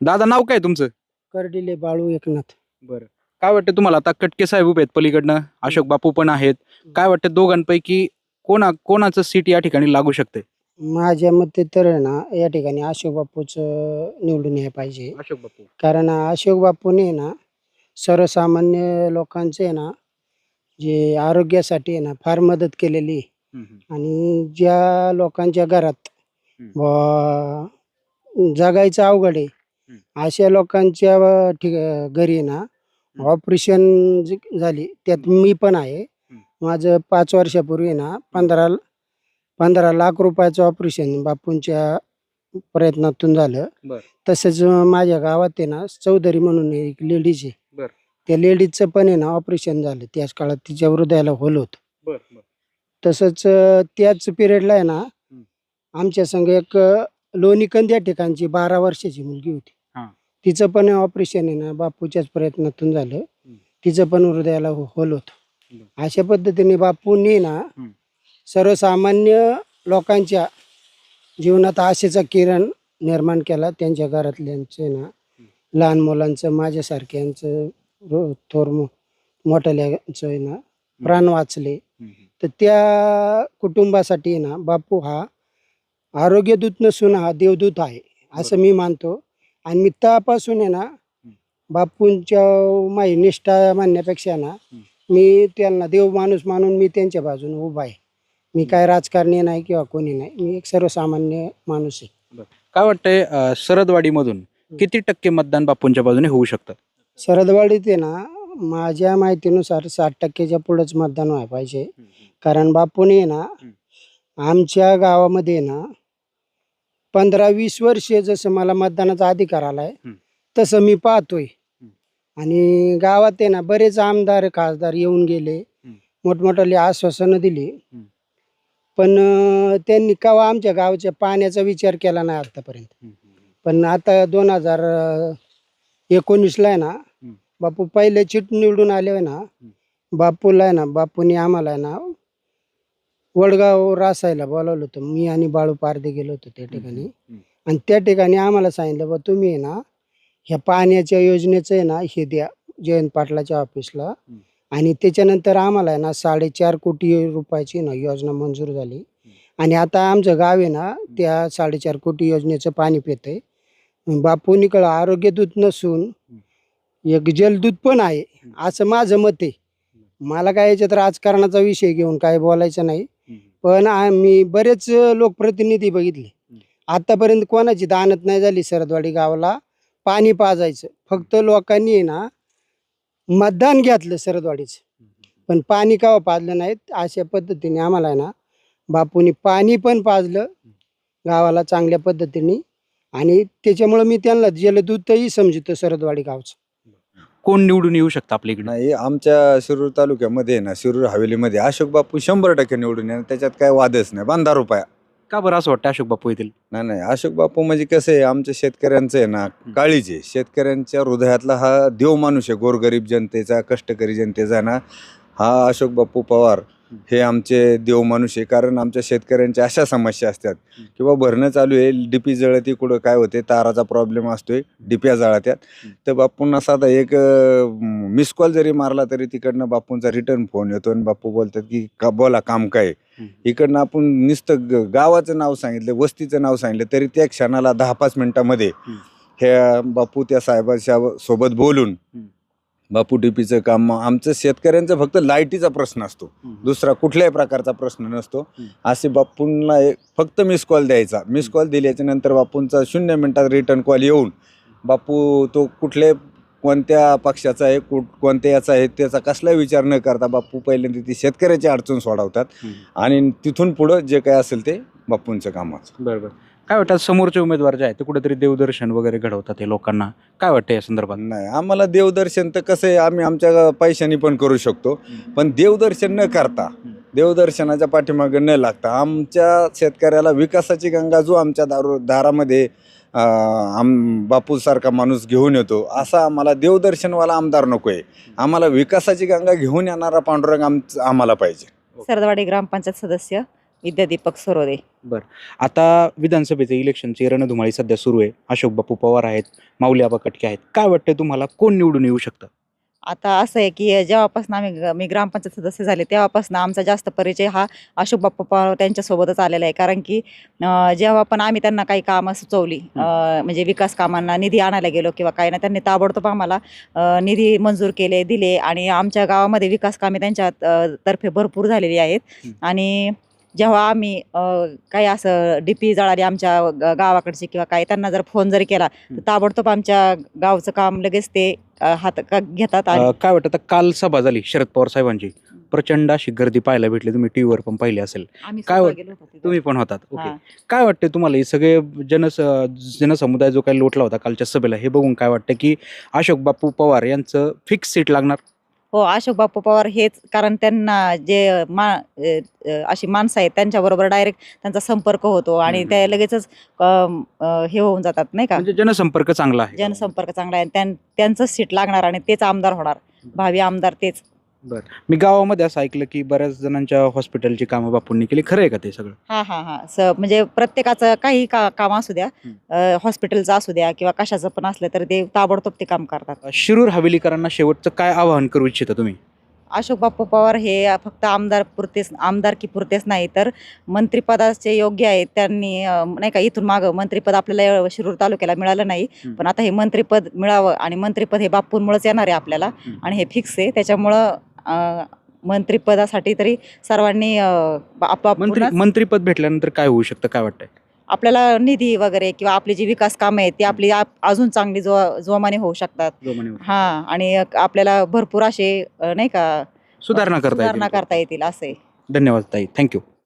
दादा नाव काय तुमचं? कर्डिले बाळू एकनाथ. बरं. काय वाटतं तुम्हाला? आता कटके साहेब उभे आहेत पलीकडनं अशोक बापू पण आहेत. काय वाटतं दोघांपैकी कोणा कोणाचं सीट या ठिकाणी लागू शकते माझ्या मते तर आहे ना या ठिकाणी अशोक बापूच निवडून यायला पाहिजे. अशोक बापू. कारण अशोक बापूने ना सर्वसामान्य लोकांचे आहे ना जे आरोग्यासाठी आहे ना फार मदत केलेली आहे. आणि ज्या लोकांच्या घरात. बुवा जगायचं अवघड आहे अशा लोकांच्या ठिक घरी ना ऑपरेशन झाली त्यात मी पण आहे. माझं पाच वर्षापूर्वी ना पंधरा पंधरा लाख रुपयाचं ऑपरेशन बापूंच्या प्रयत्नातून झालं. तसंच माझ्या गावात आहे ना चौधरी म्हणून एक लेडीज आहे. त्या लेडीजचं पण आहे ना ऑपरेशन झालं. त्याच काळात तिच्या हृदयाला होल होतं. तसंच त्याच पिरियडला आहे ना आमच्या संग एक लोणीकंद या ठिकाणची बारा वर्षाची मुलगी होती. तिचं पण ऑपरेशन आहे ना बापूच्याच प्रयत्नातून झालं. तिचं पण हृदयाला हो- होल होतं. अशा पद्धतीने बापूंनी ना. सर्वसामान्य लोकांच्या जीवनात आशेचा किरण निर्माण केला. त्यांच्या घरातल्यांचे ना लहान मुलांचं माझ्यासारख्यांचं रो- थोर मो- मोठ्याल्याचं आहे ना प्राण वाचले. तर त्या कुटुंबासाठी ना बापू हा आरोग्यदूत नसून हा देवदूत आहे असं मी मानतो. आणि मी त्यापासून आहे ना बापूंच्या माझी निष्ठा मानण्यापेक्षा ना मी त्यांना देव माणूस मानून मी त्यांच्या बाजूने उभा आहे. मी काय राजकारणी नाही किंवा कोणी नाही मी एक सर्वसामान्य माणूस आहे. काय वाटतंय अं, सरदवाडीमधून किती टक्के मतदान बापूंच्या बाजूने होऊ शकतात सरदवाडीत आहे ना माझ्या माहितीनुसार साठ टक्क्याच्या पुढंच मतदान व्हायला पाहिजे. कारण बापूने आहे ना आमच्या गावामध्ये ना पंधरा वीस वर्षे जसं मला मतदानाचा अधिकार आलाय. तसं मी पाहतोय. आणि गावात आहे ना बरेच आमदार खासदार येऊन गेले. मोठमोठाली आश्वासनं दिली. पण त्यांनी केव्हा आमच्या गावच्या पाण्याचा विचार केला नाही आतापर्यंत. पण आता दोन हजार एकोणीसला आहे ना बापू पहिले चिट निवडून आले ना बापूला आहे ना बापूने आम्हाला आहे ना वडगाव रासायला बोलावलं होतं. मी आणि बाळू पारदे गेलो होतो त्या ठिकाणी. आणि त्या ठिकाणी आम्हाला सांगितलं बा तुम्ही आहे ना ह्या पाण्याच्या योजनेचं आहे ना हे द्या जयंत पाटलाच्या ऑफिसला. आणि त्याच्यानंतर आम्हाला आहे ना साडेचार कोटी रुपयाची ना योजना मंजूर झाली. आणि आता आमचं गाव आहे ना त्या साडेचार कोटी योजनेचं पाणी पितंय. बापूनीकडं आरोग्यदूत नसून एक जलदूत पण आहे असं माझं मत आहे. मला काय याच्यात राजकारणाचा विषय घेऊन काय बोलायचं नाही. पण आम्ही बरेच लोकप्रतिनिधी बघितले. आतापर्यंत कोणाची दानत नाही झाली सरदवाडी गावाला. पाणी पाजायचं. फक्त लोकांनी आहे ना मतदान घेतलं सरदवाडीचं. पण पाणी कावा पाजलं नाहीत? अशा पद्धतीने आम्हाला आहे ना बापूनी पाणी पण पाजलं. गावाला चांगल्या पद्धतीने. आणि त्याच्यामुळं मी त्यांना जलदूतही समजतो सरदवाडी गावचं. कोण निवडून येऊ शकतं आपल्या इकडे? नाही आमच्या शिरूर तालुक्यामध्ये ना शिरूर हवेलीमध्ये अशोक बापू शंभर टक्के निवडून येणार त्याच्यात काय वादच नाही बांधा रुपया. का बरं असं वाटतं अशोक बापू येतील? नाही नाही अशोक बापू म्हणजे कसं आहे आमच्या शेतकऱ्यांचं आहे ना काळीज आहे. शेतकऱ्यांच्या हृदयातला हा देव माणूस आहे गोरगरीब जनतेचा कष्टकरी जनतेचा ना हा अशोक बापू पवार. हे आमचे देव माणूस आहे. कारण आमच्या शेतकऱ्यांच्या अशा समस्या असतात किंवा भरणं चालू आहे डीपी जळती कुठं काय होते ताराचा प्रॉब्लेम असतोय डिप्या जळत्यात. तर बापूंना साधा एक मिस कॉल जरी मारला तरी तिकडनं बापूंचा रिटर्न फोन येतो आणि बापू बोलतात की का बोला काम काय आहे?" इकडनं आपण नुसतं गावाचं नाव सांगितलं वस्तीचं नाव सांगितलं तरी त्या क्षणाला दहा पाच मिनिटामध्ये हे बापू त्या साहेबांच्या सोबत बोलून बापू टीपीचं काम आमचं शेतकऱ्यांचं फक्त लाईटीचा प्रश्न असतो. दुसरा कुठल्याही प्रकारचा प्रश्न नसतो. असे बापूंना एक फक्त मिस कॉल द्यायचा. मिस कॉल दिल्याच्या नंतर बापूंचा शून्य मिनिटात रिटर्न कॉल येऊन बापू तो कुठल्या कोणत्या पक्षाचा आहे कुठ कोणत्या याचा आहे त्याचा कसलाही विचार न करता बापू पहिल्यांदा ती शेतकऱ्याची अडचण सोडवतात. आणि तिथून पुढं जे काय असेल ते बापूंचं कामाचं. बरोबर काय वाटतं समोरचे उमेदवार जे आहेत ते कुठेतरी देवदर्शन वगैरे घडवतात हे लोकांना? काय वाटतं या संदर्भात? नाही आम्हाला देवदर्शन तर कसं आहे आम्ही आमच्या पैशाने पण करू शकतो. पण देवदर्शन न करता देवदर्शनाच्या पाठीमागे न लागता आमच्या शेतकऱ्याला विकासाची गंगा जो आमच्या दारू दारामध्ये आम बापूसारखा माणूस घेऊन येतो असा आम्हाला देवदर्शनवाला आमदार नको आहे आम्हाला विकासाची गंगा घेऊन येणारा पांडुरंग आम आम्हाला पाहिजे. सरदवाडी ग्रामपंचायत सदस्य विद्या दीपक सरोदे. आता विधानसभेचे इलेक्शनची रणधुमाळी सध्या सुरू आहे. अशोक बापू पवार आहेत माऊली आबा कटके आहेत. काय वाटतं तुम्हाला? कोण निवडून येऊ शकतं? आता असं आहे की जेव्हापासून आम्ही ग- मी ग्रामपंचायत सदस्य झाले तेव्हापासून आमचा जास्त परिचय हा अशोक बाप्पा पवार त्यांच्यासोबतच आलेला आहे. कारण की अं, जेव्हा पण आम्ही त्यांना काही कामं सुचवली अं, म्हणजे विकास कामांना निधी आणायला गेलो किंवा काही ना त्यांनी ताबडतोब आम्हाला अं, निधी मंजूर केले दिले आणि आमच्या गावामध्ये विकास कामे त्यांच्या अं, तर्फे भरपूर झालेली आहेत. हं. आणि जेव्हा आम्ही काही असं डीपी जळाली आमच्या ग- गावाकडची किंवा काही त्यांना जर फोन जरी केला तर. ताबडतोब आमच्या गावचं काम लगेच ते अं, हात का- घेतात आणि अं, काय वाटतं आता काल सभा झाली शरद पवार साहेबांची. प्रचंड अशी गर्दी पाहायला भेटली. तुम्ही टीव्हीवर पण पाहिली असेल. आम्ही काय स्वतः वाट- गेलो होतो तिथं. तुम्ही पण होतात. ओके. हा. काय वाटतं तुम्हाला हे सगळे जनस जनसमुदाय जो काही लोटला होता कालच्या सभेला हे बघून काय वाटतं की अशोक बापू पवार यांचं फिक्स सीट लागणार? हो अशोक बापू पवार हेच कारण त्यांना जे मा अशी माणसं आहेत त्यांच्याबरोबर डायरेक्ट त्यांचा संपर्क होतो आणि. ते लगेचच अम, अ, हे होऊन जातात नाही का? म्हणजे जनसंपर्क चांगला आहे. जनसंपर्क चांगला आहे त्यां त्यांचंच सीट लागणार आणि तेच आमदार होणार. भावी आमदार तेच. मी गावामध्ये असं ऐकलं की बऱ्याच जणांच्या हॉस्पिटलची कामं बापूंनी केली. खरं आहे का ते सगळं? हा हा हा. स म्हणजे प्रत्येकाचं काही का काम असू द्या. अ, हॉस्पिटलचं असू द्या किंवा कशाचं पण असलं तर ते ताबडतोब ते काम करतात. शिरूर हवेलीकरांना शेवटचं काय आवाहन करू इच्छिता तुम्ही? अशोक बापू पवार हे फक्त आमदार पुरतेच आमदारकी पुरतेच नाही तर मंत्रिपदाचे योग्य आहेत. त्यांनी अं, नाही का इथून मागं मंत्रिपद आपल्याला शिरूर तालुक्याला मिळालं नाही. पण आता हे मंत्रिपद मिळावं आणि मंत्रिपद हे बापूंमुळेच येणार आहे आपल्याला. आणि हे फिक्स आहे. त्याच्यामुळं अं, मंत्रिपदासाठी तरी सर्वांनी अं, मंत्री आपापूर्णच मंत्रीपद भेटल्यानंतर काय होऊ शकतं काय वाटतंय? आपल्याला निधी वगैरे किंवा आपली जी विकास कामं आहेत ती आपली आप- अजून चांगली जो जोमाने होऊ शकतात. हा आणि आपल्याला भरपूर असे अं, नाही का सुधारणा करता सुधारणा येतील करता येतील असे. धन्यवाद ताई. थँक्यू